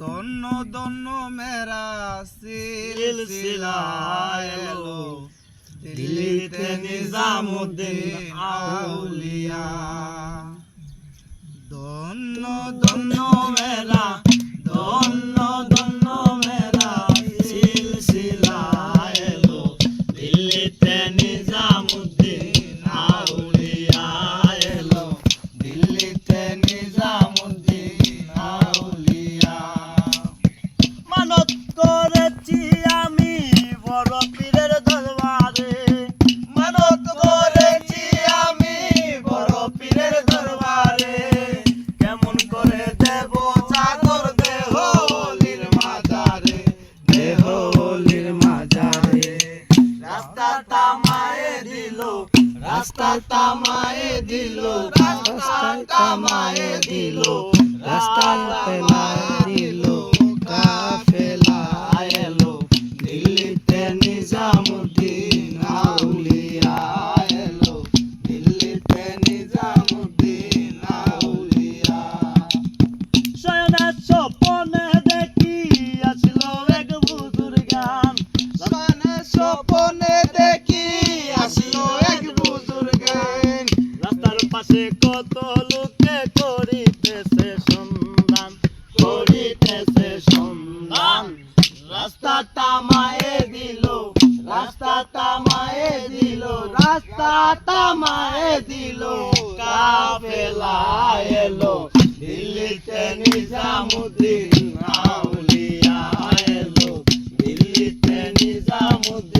ধন্য ধন্য মেরা সিলসিলায়লো দিল্লিতে নিজামুদ্দিন আউলিয়া। ধন্য ধন্য রাস্তা তামায়ে দিল রাস্তা তামায়ে দিল রাস্তা তামায়ে দিল রাস্তা তামায়ে দিল। রাস্তা তামায়ে দিল রাস্তা তামায়ে দিল রাস্তা তামায়ে দিল। কাফেলা এলো, দিল্লিতে নিজামুদ্দিন আউলিয়া এলো, দিল্লিতে নিজামুদ্দিন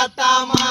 தாத்தா மா